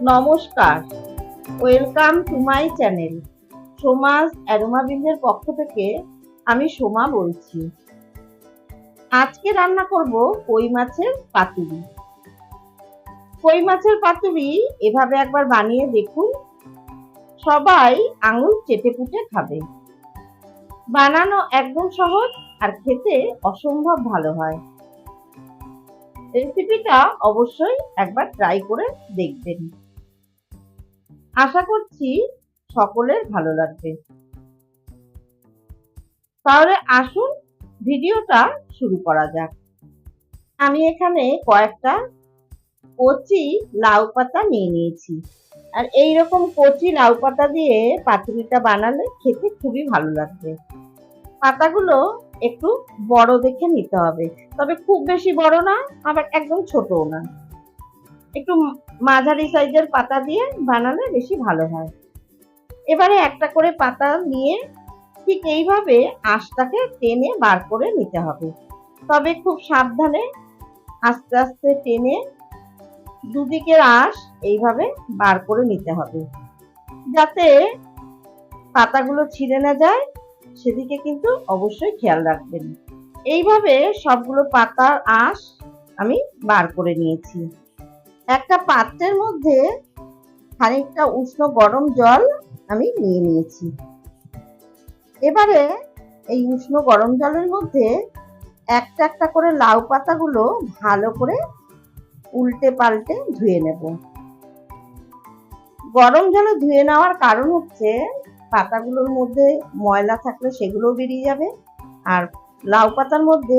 নমস্কার। Welcome to my channel. Soma's অ্যারোমাবিন্দের পক্ষ থেকে আমি সোমা বলছি। আজকে রান্না করব কই মাছের পাতুরি। কই মাছের পাতুরি এভাবে একবার বানিয়ে দেখুন। সবাই আঙুল চেটে পুটে খাবে। বানানো একদম সহজ আর খেতে অসম্ভব ভালো হয়। রেসিপিটা অবশ্যই একবার ট্রাই করে দেখবেন। আশা করছি সকলের ভালো লাগবে। তাহলে আসুন, ভিডিওটা শুরু করা যাক। আমি এখানে কয়েকটা কচি লাউ পাতা নিয়ে নিয়েছি। আর এই রকম কচি লাউ পাতা দিয়ে পাতুরিটা বানালে খেতে খুবই ভালো লাগবে। পাতাগুলো একটু বড় দেখে নিতে হবে। তবে খুব বেশি বড় না, আবার একদম ছোটও না। একটু মাঝারি সাইজের পাতা দিয়ে বানালে বেশি ভালো হয়। এবারে একটা করে পাতা নিয়ে ঠিক এইভাবে আঁশটাকে টেনে বার করে নিতে হবে। তবে খুব সাবধানে আস্তে আস্তে টেনে দুদিকের আঁশ এইভাবে বার করে নিতে হবে। যাতে পাতাগুলো ছিঁড়ে না যায়, সেদিকে কিন্তু অবশ্যই খেয়াল রাখবেন। এইভাবে সবগুলো পাতার আঁশ আমি বার করে নিয়েছি। একটা পাত্রের মধ্যে খানিকটা উষ্ণ গরম জল আমি নিয়ে নিয়েছি। এবারে এই উষ্ণ গরম জলের মধ্যে একটা একটা করে লাউ পাতাগুলো ভালো করে উল্টে পাল্টে ধুয়ে নেব। গরম জলে ধুয়ে নেওয়ার কারণ হচ্ছে পাতাগুলোর মধ্যে ময়লা থাকলে সেগুলোও বেরিয়ে যাবে আর লাউ পাতার মধ্যে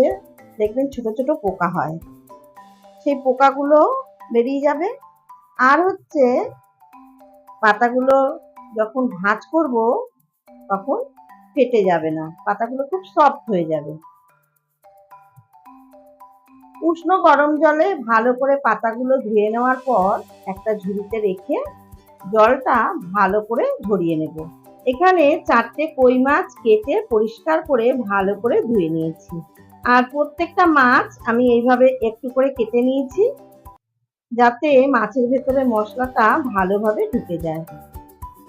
দেখবেন ছোট ছোট পোকা হয়। সেই পোকাগুলো বেরিয়ে যাবে। আর হচ্ছে পাতাগুলো যখন ভাঁজ করব, তখন ফেটে যাবে না। পাতাগুলো খুব সফট হয়ে যাবে। উষ্ণ গরম জলে ভালো করে পাতাগুলো ধুয়ে নেওয়ার পর একটা ঝুড়িতে রেখে জলটা ভালো করে ঝরিয়ে নেব। এখানে চারটে কই মাছ কেটে পরিষ্কার করে ভালো করে ধুয়ে নিয়েছি। আর প্রত্যেকটা মাছ আমি এইভাবে একটু করে কেটে নিয়েছি। যাতে মাছের ভেতরে মশলাটা ভালোভাবে ঢুকে যায়।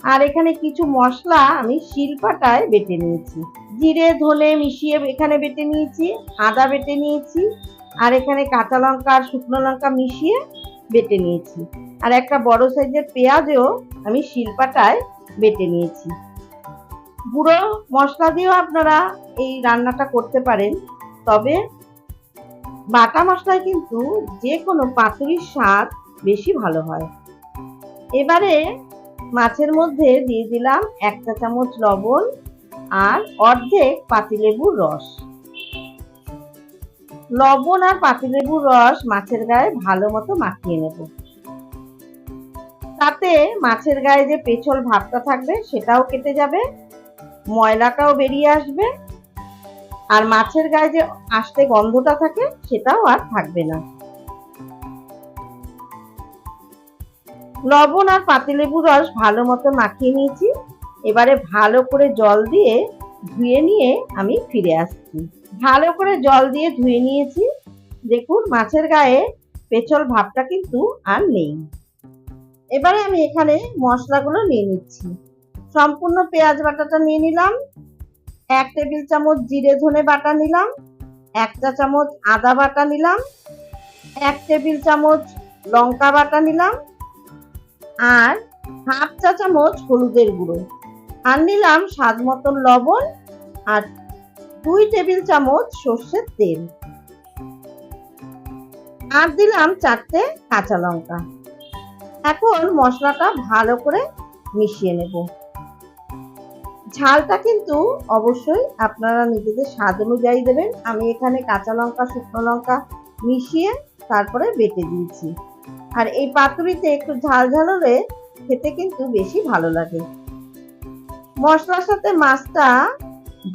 আর এখানে কিছু মশলা আমি শিলপাটায় বেটে নিয়েছি। জিরে, ধনে মিশিয়ে এখানে বেটে নিয়েছি, আদা বেটে নিয়েছি, আর এখানে কাঁচা লঙ্কা আর শুকনো লঙ্কা মিশিয়ে বেটে নিয়েছি। আর একটা বড় সাইজের পেঁয়াজও আমি শিলপাটায় বেটে নিয়েছি। গুঁড়ো মশলা দিয়েও আপনারা এই রান্নাটা করতে পারেন। তবে বাটা মশলায় কিন্তু যে কোনো পাতুরির স্বাদ বেশি ভালো হয়। এবারে মাছের মধ্যে দিয়ে দিলাম এক চা চামচ লবণ আর অর্ধেক পাতিলেবুর রস। লবণ আর পাতিলেবুর রস মাছের গায়ে ভালো মতো মাখিয়ে নেব। তাতে মাছের গায়ে যে পেছল ভাবটা থাকবে সেটাও কেটে যাবে, ময়লাটাও বেরিয়ে আসবে আর মাছের গায়ে যে আসতে গন্ধটা থাকে, সেটাও আর থাকবে না। লবণ আর পাতিলেবুর রস ভালো মতো মাখিয়ে নিয়েছি। এবারে ভালো করে জল দিয়ে ধুয়ে নিয়ে আমি ফিরে আসছি। ভালো করে জল দিয়ে ধুয়ে নিয়েছি। দেখুন, মাছের গায়ে পেছল ভাবটা কিন্তু আর নেই। এবারে আমি এখানে মশলাগুলো নিয়ে নিচ্ছি। সম্পূর্ণ পেঁয়াজ বাটাটা নিয়ে নিলাম। এক টেবিল চামচ জিরে ধনে বাটা নিলাম, এক চা চামচ আদা বাটা নিলাম, এক টেবিল চামচ লঙ্কা বাটা নিলাম আর হাফ চা চামচ হলুদের গুঁড়ো। আর নিলাম স্বাদ মতন লবণ আর দুই টেবিল চামচ সর্ষের তেল। আর দিলাম চারটে কাঁচা লঙ্কা। এখন মশলাটা ভালো করে মিশিয়ে নেব। ঝালটা কিন্তু অবশ্যই আপনারা নিজেদের স্বাদ অনুযায়ী দেবেন। আমি এখানে কাঁচা লঙ্কা, শুকনো লঙ্কা মিশিয়ে তারপরে বেটে দিয়েছি। আর এই পাতুরিতে একটু ঝাল ঝাল হলে খেতে কিন্তু বেশি ভালো লাগে। মশলার সাথে মাছটা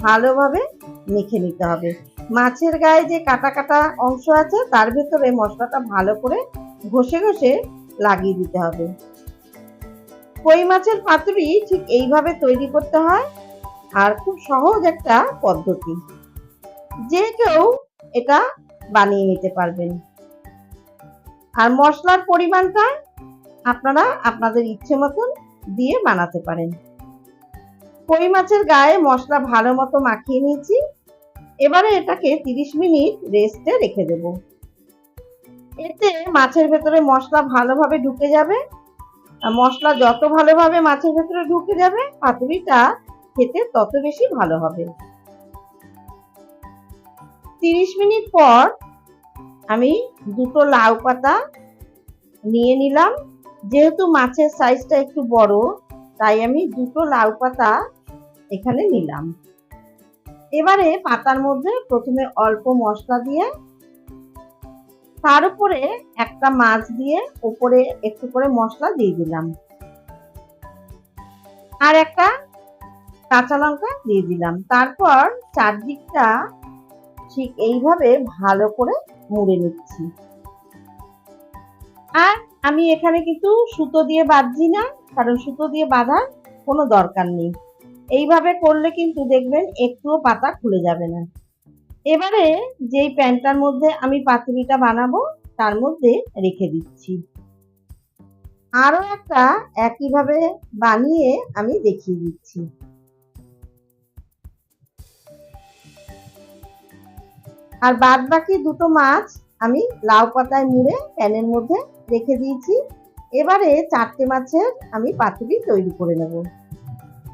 ভালোভাবে মেখে নিতে হবে। মাছের গায়ে যে কাটা কাটা অংশ আছে, তার ভেতরে মশলাটা ভালো করে ঘষে ঘষে লাগিয়ে দিতে হবে। কই মাছের পাতুরি ঠিক এইভাবে তৈরি করতে হয় আর খুব সহজ একটা পদ্ধতি। যে কেউ এটা বানিয়ে নিতে পারবেন। আর মশলার পরিমাণটা আপনারা আপনাদের ইচ্ছে মতন দিয়ে বানাতে পারেন। কই মাছের গায়ে মশলা ভালো মতো মাখিয়ে নিয়েছি। এবারে এটাকে তিরিশ মিনিট রেস্টে রেখে দেব। এতে মাছের ভেতরে মশলা ভালোভাবে ঢুকে যাবে। মশলা যত ভালোভাবে মাছের ভেতরে ঢুকে যাবে, পাতুরিটা খেতে তত বেশি ভালো হবে। তিরিশ মিনিট পর আমি দুটো লাউ পাতা নিয়ে নিলাম। যেহেতু মাছের সাইজটা একটু বড়, তাই আমি দুটো লাউ পাতা এখানে নিলাম। এবারে পাতার মধ্যে প্রথমে অল্প মশলা দিয়ে তার উপরে একটা মাছ দিয়ে উপরে একটু করে মশলা দিয়ে দিলাম। আর একটা কাঁচা লঙ্কা দিয়ে দিলাম। তারপর চারদিকটা ঠিক এইভাবে ভালো করে মুড়ে নিচ্ছি। আর আমি এখানে কিন্তু সুতো দিয়ে বাঁধছি না, কারণ সুতো দিয়ে বাঁধার কোনো দরকার নেই। এইভাবে করলে কিন্তু দেখবেন একটুও পাতা খুলে যাবে না। এবারে যেই প্যানটার মধ্যে আমি পাতুরিটা বানাবো, তার মধ্যে রেখে দিচ্ছি। আরও একটা একইভাবে বানিয়ে আমি দেখিয়ে দিচ্ছি। আর বাদ বাকি দুটো মাছ আমি লাউ পাতায় মুড়ে প্যানের মধ্যে রেখে দিয়েছি। এবারে চারটে মাছের আমি পাতুরি তৈরি করে নেব।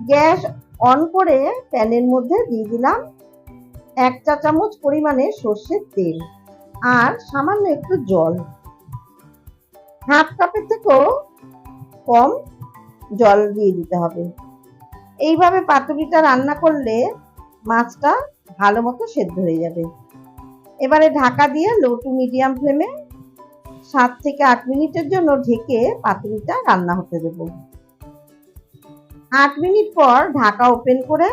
গ্যাস অন করে প্যানের মধ্যে দিয়ে দিলাম। এক চা চামচ পরিমাণে সর্ষের তেল আর সামান্য একটু জল। হাফ কাপের থেকেও কম জল দিয়ে দিতে হবে। এইভাবে পাতুরিটা রান্না করলে মাছটা ভালো মতো সেদ্ধ হয়ে যাবে। এবারে ঢাকা দিয়ে লো টু মিডিয়াম ফ্লেমে সাত থেকে আট মিনিটের জন্য ঢেকে পাতুরিটা রান্না হতে দেব। আট মিনিট পর ঢাকা ওপেন করে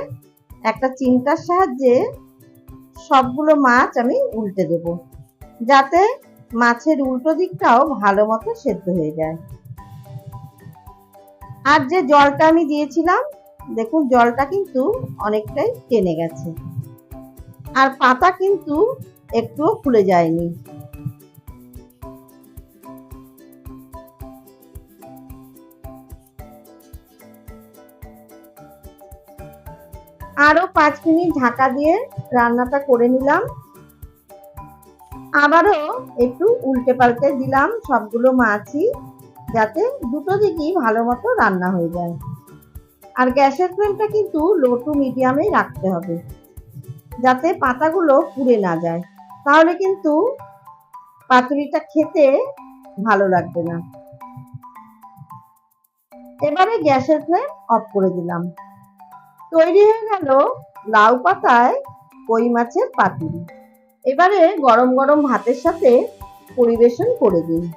একটা চিমটার সাহায্যে সবগুলো মাছ আমি উল্টে দেব, যাতে মাছের উল্টো দিকটাও ভালো মতো সেদ্ধ হয়ে যায়। আর যে জলটা আমি দিয়েছিলাম, দেখুন জলটা কিন্তু অনেকটাই টেনে গেছে। আর পাতা কিন্তু একটুও খুলে যায়নি। আরও পাঁচ মিনিট ঢাকা দিয়ে রান্নাটা করে নিলাম। আবারও একটু উল্টে পাল্টে দিলাম সবগুলো মাছই, যাতে দুটো দিকই ভালো মতো রান্না হয়ে যায়। আর গ্যাসের ফ্লেমটা কিন্তু লো টু মিডিয়ামেই রাখতে হবে, যাতে পাতাগুলো পুড়ে না যায়। তাহলে কিন্তু পাতুরিটা খেতে ভালো লাগবে না। এবারে গ্যাসের ফ্লেম অফ করে দিলাম। তৈরি হয়ে গেল লাউ পাতায় কই মাছের পাতুরি। এবারে গরম গরম ভাতের সাথে পরিবেশন করে দিন।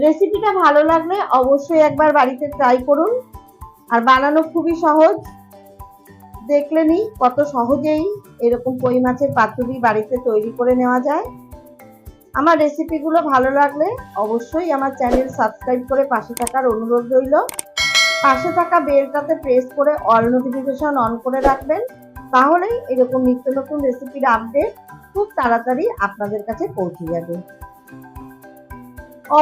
রেসিপিটা ভালো লাগলে অবশ্যই একবার বাড়িতে ট্রাই করুন। আর বানানো খুবই সহজ। দেখলেনি কত সহজেই এরকম কই মাছের পাতুরি বাড়িতে তৈরি করে নেওয়া যায়। আমার রেসিপিগুলো ভালো লাগলে অবশ্যই আমার চ্যানেল সাবস্ক্রাইব করে পাশে থাকার অনুরোধ রইল। পাশে থাকা বেলটাতে প্রেস করে অল নোটিফিকেশন অন করে রাখবেন। তাহলেই এরকম নিত্য নতুন রেসিপির আপডেট খুব তাড়াতাড়ি আপনাদের কাছে পৌঁছে যাবে।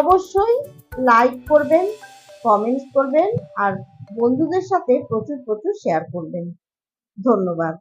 অবশ্যই লাইক করবেন কমেন্টস করবেন, আর বন্ধুদের সাথে প্রচুর প্রচুর শেয়ার করবেন। ধন্যবাদ।